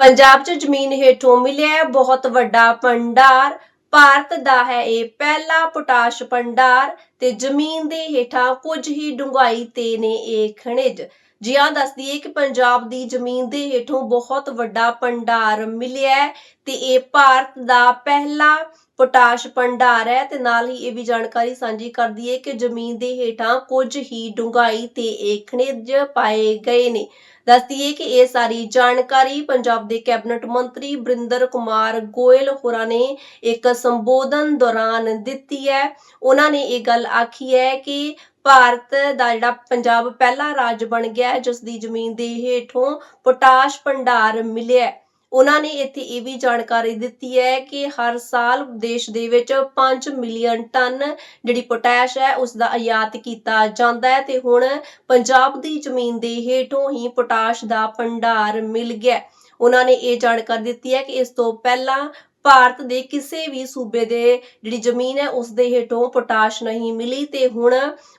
ਪੰਜਾਬ 'ਚ ਜ਼ਮੀਨ ਹੇਠੋਂ ਮਿਲਿਆ ਬਹੁਤ ਵੱਡਾ ਭੰਡਾਰ। ਭਾਰਤ ਦਾ ਹੈ ਇਹ ਪਹਿਲਾ ਪੋਟਾਸ਼ ਭੰਡਾਰ ਤੇ ਜ਼ਮੀਨ ਦੇ ਹੇਠਾਂ ਕੁਝ ਹੀ ਡੂੰਘਾਈ ਤੇ ਨੇ ਇਹ ਖਣਿਜ। ਜੀ ਹਾਂ ਦੱਸਦੀ ਹੈ ਕਿ ਪੰਜਾਬ ਦੀ ਜ਼ਮੀਨ ਦੇ ਹੇਠੋਂ ਬਹੁਤ ਵੱਡਾ ਭੰਡਾਰ ਮਿਲਿਆ ਤੇ ਇਹ ਭਾਰਤ ਦਾ ਪਹਿਲਾ ਪੋਟਾਸ਼ ਭੰਡਾਰ ਹੈ ਤੇ ਨਾਲ ਹੀ ਇਹ ਵੀ ਜਾਣਕਾਰੀ ਸਾਂਝੀ ਕਰਦੀ ਹੈ ਕਿ ਜ਼ਮੀਨ ਦੇ ਹੇਠਾਂ ਕੁਝ ਹੀ ਡੂੰਘਾਈ ਤੇ ਇਹ ਖਣਿਜ ਪਾਏ ਗਏ ਨੇ। ਦੱਸਦੀ ਕਿ ਇਹ ਸਾਰੀ ਜਾਣਕਾਰੀ ਪੰਜਾਬ ਦੇ ਕੈਬਨਿਟ ਮੰਤਰੀ ਬਰਿੰਦਰ ਕੁਮਾਰ ਗੋਇਲ ਹੋਰਾਂ ਨੇ ਇੱਕ ਸੰਬੋਧਨ ਦੌਰਾਨ ਦਿੱਤੀ ਹੈ। ਉਹਨਾਂ ਨੇ ਇਹ ਗੱਲ ਆਖੀ ਹੈ ਕਿ ਭਾਰਤ ਦਾ ਜਿਹੜਾ ਪੰਜਾਬ ਪਹਿਲਾ ਰਾਜ ਬਣ ਗਿਆ ਹੈ, ਜਿਸ ਦੀ ਜ਼ਮੀਨ ਦੇ ਹੇਠੋਂ ਪੋਟਾਸ਼ ਭੰਡਾਰ ਮਿਲਿਆ ਉਹਨਾਂ ਨੇ ਇੱਥੇ ਇਹ ਵੀ ਜਾਣਕਾਰੀ ਦਿੱਤੀ ਹੈ ਕਿ ਹਰ ਸਾਲ ਦੇਸ਼ ਦੇ ਵਿੱਚ 5 ਮਿਲੀਅਨ ਟਨ ਜਿਹੜੀ ਪੋਟਾਸ਼ ਹੈ, ਉਸ ਦਾ ਆਯਾਤ ਕੀਤਾ ਜਾਂਦਾ ਹੈ ਤੇ ਹੁਣ ਪੰਜਾਬ ਦੀ ਜ਼ਮੀਨ ਦੇ ਹੇਠੋਂ ਹੀ ਪੋਟਾਸ਼ ਦਾ ਭੰਡਾਰ ਮਿਲ ਗਿਆ ਉਹਨਾਂ ਨੇ ਇਹ ਜਾਣਕਾਰੀ ਦਿੱਤੀ ਹੈ ਕਿ ਇਸ ਤੋਂ ਪਹਿਲਾਂ ਭਾਰਤ ਦੇ ਕਿਸੇ ਵੀ ਸੂਬੇ ਦੇ ਜਿਹੜੀ ਜ਼ਮੀਨ ਹੈ, ਉਸ ਦੇ ਹੇਠੋਂ ਪੋਟਾਸ਼ ਨਹੀਂ ਮਿਲੀ ਤੇ ਹੁਣ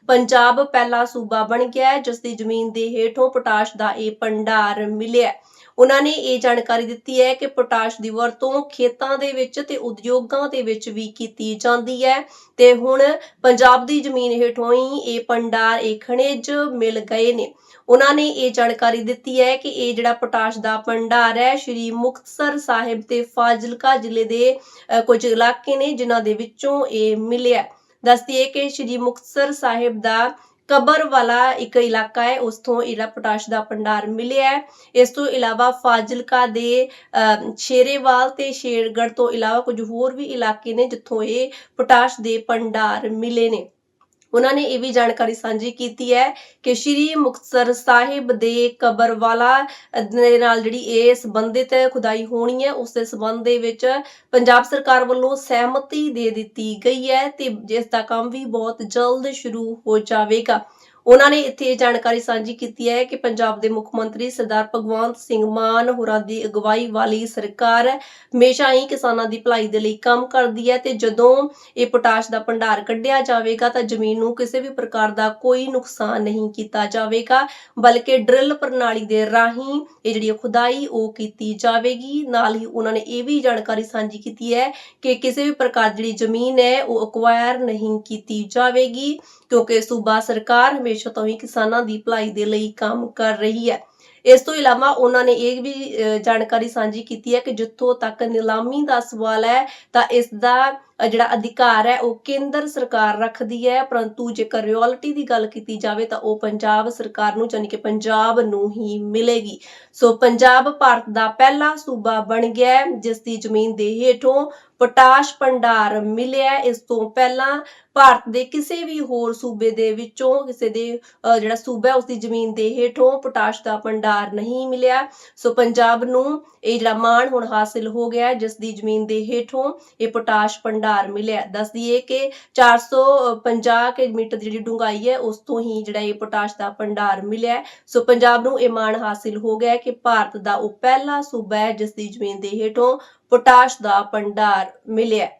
ਪੰਜਾਬ ਪਹਿਲਾ ਸੂਬਾ ਬਣ ਗਿਆ ਹੈ ਜਿਸ ਦੀ ਜ਼ਮੀਨ ਦੇ ਹੇਠੋਂ ਪੋਟਾਸ਼ ਦਾ ਇਹ ਭੰਡਾਰ ਮਿਲਿਆ ਉਹਨਾਂ ਨੇ ਇਹ ਜਾਣਕਾਰੀ ਦਿੱਤੀ ਹੈ ਕਿ ਪੋਟਾਸ਼ ਦੀ ਵਰਤੋਂ ਖੇਤਾਂ ਦੇ ਵਿੱਚ ਤੇ ਉਦਯੋਗਾਂ ਦੇ ਵਿੱਚ ਵੀ ਕੀਤੀ ਜਾਂਦੀ ਹੈ ਤੇ ਹੁਣ ਪੰਜਾਬ ਦੀ ਜ਼ਮੀਨ ਹੇਠੋਂ ਹੀ ਇਹ ਭੰਡਾਰ, ਇਹ ਖਣਿਜ ਮਿਲ ਗਏ ਨੇ। ਉਹਨਾਂ ਨੇ ਇਹ ਜਾਣਕਾਰੀ ਦਿੱਤੀ ਹੈ ਕਿ ਇਹ ਜਿਹੜਾ ਪੋਟਾਸ਼ ਦਾ ਭੰਡਾਰ ਹੈ, ਸ਼੍ਰੀ ਮੁਕਤਸਰ ਸਾਹਿਬ ਤੇ ਫਾਜ਼ਿਲਕਾ ਜ਼ਿਲ੍ਹੇ ਦੇ ਕੁਝ ਇਲਾਕੇ ਨੇ ਜਿਨ੍ਹਾਂ ਦੇ ਵਿੱਚੋਂ ਇਹ ਮਿਲਿਆ। ਦੱਸਦੀ ਹੈ ਕਿ ਸ਼੍ਰੀ ਮੁਕਤਸਰ ਸਾਹਿਬ ਦਾ ਕਬਰ ਵਾਲਾ ਇੱਕ ਇਲਾਕਾ ਹੈ ਉਸ ਤੋਂ ਇਹਦਾ ਪੋਟਾਸ਼ ਦਾ ਭੰਡਾਰ ਮਿਲਿਆ ਹੈ। ਇਸ ਤੋਂ ਇਲਾਵਾ ਫਾਜ਼ਿਲਕਾ ਦੇ ਅ, ਸ਼ੇਰੇਵਾਲ ਤੇ ਸ਼ੇਰਗੜ੍ਹ ਤੋਂ ਇਲਾਵਾ ਕੁਝ ਹੋਰ ਵੀ ਇਲਾਕੇ ਨੇ ਜਿੱਥੋਂ ਇਹ ਪੋਟਾਸ਼ ਦੇ ਭੰਡਾਰ ਮਿਲੇ ਨੇ। ਉਹਨਾਂ ਨੇ ਇਹ ਵੀ ਜਾਣਕਾਰੀ ਸਾਂਝੀ ਕੀਤੀ ਹੈ ਕਿ ਸ਼੍ਰੀ ਮੁਕਤਸਰ ਸਾਹਿਬ ਦੇ ਕਬਰਵਾਲਾ ਦੇ ਨਾਲ ਜਿਹੜੀ ਇਹ ਸੰਬੰਧਿਤ ਖੁਦਾਈ ਹੋਣੀ ਹੈ, ਉਸ ਦੇ ਸੰਬੰਧ ਦੇ ਵਿੱਚ ਪੰਜਾਬ ਸਰਕਾਰ ਵੱਲੋਂ ਸਹਿਮਤੀ ਦੇ ਦਿੱਤੀ ਗਈ ਹੈ ਤੇ ਜਿਸ ਦਾ ਕੰਮ ਵੀ ਬਹੁਤ ਜਲਦ ਸ਼ੁਰੂ ਹੋ ਜਾਵੇਗਾ। ਉਹਨਾਂ ਨੇ ਇੱਥੇ ਇਹ ਜਾਣਕਾਰੀ ਸਾਂਝੀ ਕੀਤੀ ਹੈ ਕਿ ਪੰਜਾਬ ਦੇ ਮੁੱਖ ਮੰਤਰੀ ਸਰਦਾਰ ਭਗਵੰਤ ਸਿੰਘ ਮਾਨ ਹੋਰਾਂ ਦੀ ਅਗਵਾਈ ਵਾਲੀ ਸਰਕਾਰ ਹਮੇਸ਼ਾ ਹੀ ਕਿਸਾਨਾਂ ਦੀ ਭਲਾਈ ਦੇ ਲਈ ਕੰਮ ਕਰਦੀ ਹੈ ਤੇ ਜਦੋਂ ਇਹ ਪੋਟਾਸ਼ ਦਾ ਭੰਡਾਰ ਕੱਢਿਆ ਜਾਵੇਗਾ ਤਾਂ ਜ਼ਮੀਨ ਨੂੰ ਕਿਸੇ ਵੀ ਪ੍ਰਕਾਰ ਦਾ ਕੋਈ ਨੁਕਸਾਨ ਨਹੀਂ ਕੀਤਾ ਜਾਵੇਗਾ, ਬਲਕਿ ਡਰਿਲ ਪ੍ਰਣਾਲੀ ਦੇ ਰਾਹੀਂ ਇਹ ਜਿਹੜੀ ਖੁਦਾਈ ਉਹ ਕੀਤੀ ਜਾਵੇਗੀ। ਨਾਲ ਹੀ ਉਹਨਾਂ ਨੇ ਇਹ ਵੀ ਜਾਣਕਾਰੀ ਸਾਂਝੀ ਕੀਤੀ ਹੈ ਕਿ ਕਿਸੇ ਵੀ ਪ੍ਰਕਾਰ ਜਿਹੜੀ ਜ਼ਮੀਨ ਹੈ ਉਹ ਅਕਵਾਇਰ ਨਹੀਂ ਕੀਤੀ ਜਾਵੇਗੀ, ਕਿਉਂਕਿ ਸੂਬਾ ਸਰਕਾਰ ਹਮੇਸ਼ਾ ਤੋਂ ਹੀ ਕਿਸਾਨਾਂ ਦੀ ਭਲਾਈ ਦੇ ਲਈ ਕੰਮ ਕਰ ਰਹੀ ਹੈ। ਇਸ ਤੋਂ ਇਲਾਵਾ ਉਹਨਾਂ ਨੇ ਇਹ ਵੀ ਜਾਣਕਾਰੀ ਸਾਂਝੀ ਕੀਤੀ ਹੈ ਕਿ ਜਿੱਥੋਂ ਤੱਕ ਨਿਲਾਮੀ ਦਾ ਸਵਾਲ ਹੈ, ਤਾਂ ਇਸ ਦਾ ਜਿਹੜਾ ਅਧਿਕਾਰ ਹੈ, ਉਹ ਕੇਂਦਰ ਸਰਕਾਰ ਰੱਖਦੀ ਹੈ। ਪਰੰਤੂ ਜੇਕਰ ਰਿਓਲਿਟੀ ਦੀ ਗੱਲ ਕੀਤੀ ਜਾਵੇ, ਤਾਂ ਉਹ ਪੰਜਾਬ ਸਰਕਾਰ ਨੂੰ ਯਾਨੀ ਕਿ ਪੰਜਾਬ ਨੂੰ ਹੀ ਮਿਲੇਗੀ। ਸੋ, ਪੰਜਾਬ ਭਾਰਤ ਦਾ ਪਹਿਲਾ ਸੂਬਾ ਬਣ ਗਿਆ ਜਿਸ ਦੀ ਜ਼ਮੀਨ ਦੇ ਹੇਠੋਂ ਪੋਟਾਸ਼ ਭੰਡਾਰ ਮਿਲਿਆ ਇਸ ਤੋਂ ਪਹਿਲਾਂ ਭਾਰਤ ਦੇ ਕਿਸੇ ਵੀ ਹੋਰ ਸੂਬੇ ਦੇ ਵਿੱਚੋਂ ਕਿਸੇ ਦੇ ਜਿਹੜਾ ਸੂਬਾ ਉਸ ਦੀ ਜ਼ਮੀਨ ਦੇ ਹੇਠੋਂ ਪੋਟਾਸ਼ ਦਾ ਭੰਡਾਰ ਨਹੀਂ ਮਿਲਿਆ। ਸੋ ਪੰਜਾਬ ਨੂੰ ਇਹ ਜਿਹੜਾ ਮਾਣ ਹੁਣ ਹਾਸਿਲ ਹੋ ਗਿਆ ਜਿਸ ਦੀ ਜ਼ਮੀਨ ਦੇ ਹੇਠੋਂ ਇਹ ਪੋਟਾਸ਼ ਭੰਡਾਰ ਮਿਲਿਆ ਦੱਸ ਦਈਏ ਕਿ 450 ਕਿ ਮੀਟਰ ਦੀ ਜਿਹੜੀ ਡੂੰਘਾਈ ਹੈ, ਉਸ ਤੋਂ ਹੀ ਜਿਹੜਾ ਇਹ ਪੋਟਾਸ਼ ਦਾ ਭੰਡਾਰ ਮਿਲਿਆ ਸੋ ਪੰਜਾਬ ਨੂੰ ਇਹ ਮਾਣ ਹਾਸਿਲ ਹੋ ਗਿਆ ਕਿ ਭਾਰਤ ਦਾ ਉਹ ਪਹਿਲਾ ਸੂਬਾ ਹੈ, ਜਿਸ ਦੀ ਜ਼ਮੀਨ ਦੇ ਹੇਠੋਂ ਪੋਟਾਸ਼ ਦਾ ਭੰਡਾਰ ਮਿਲਿਆ।